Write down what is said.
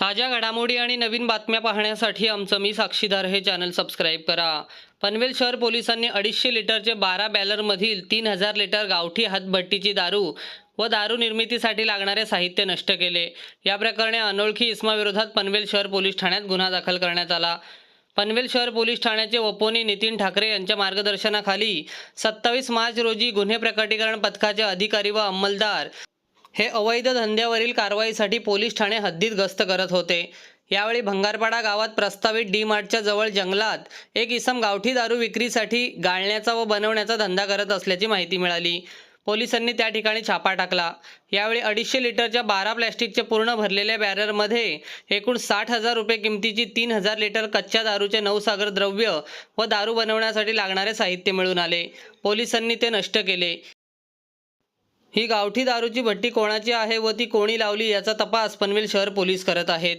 ताज्या घडामोडी आणि नवीन बातम्या पाहण्यासाठी आमचं मी साक्षीदार हे चॅनल सबस्क्राईब करा. पनवेल शहर पोलिसांनी अडीचशे लिटरचे बारा बॅलरमधील तीन हजार लिटर गावठी हातभट्टीची दारू व दारू निर्मितीसाठी लागणारे साहित्य नष्ट केले. या प्रकरणी अनोळखी इसमाविरोधात पनवेल शहर पोलीस ठाण्यात गुन्हा दाखल करण्यात आला. पनवेल शहर पोलीस ठाण्याचे वपोनी नितीन ठाकरे यांच्या मार्गदर्शनाखाली सत्तावीस मार्च रोजी गुन्हे प्रकटीकरण पथकाचे अधिकारी व अंमलदार हे अवैध धंद्यावरील कारवाईसाठी पोलीस ठाणे हद्दीत गस्त करत होते. यावेळी भंगारपाडा गावात प्रस्तावित डी मार्टच्या जवळ जंगलात एक इसम गावठी दारू विक्रीसाठी गाळण्याचा व बनवण्याचा धंदा करत असल्याची माहिती मिळाली. पोलिसांनी त्या ठिकाणी छापा टाकला. यावेळी अडीचशे लिटरच्या बारा प्लॅस्टिकच्या पूर्ण भरलेल्या बॅररमध्ये एकूण साठ हजार रुपये किमतीची तीन हजार लिटर कच्च्या दारूचे नवसागर द्रव्य व दारू बनवण्यासाठी लागणारे साहित्य मिळून आले. पोलिसांनी ते नष्ट केले. ही गावठी दारूची भट्टी कोणाची आहे व ती कोणी लावली याचा तपास पनवेल शहर पोलीस करत आहेत.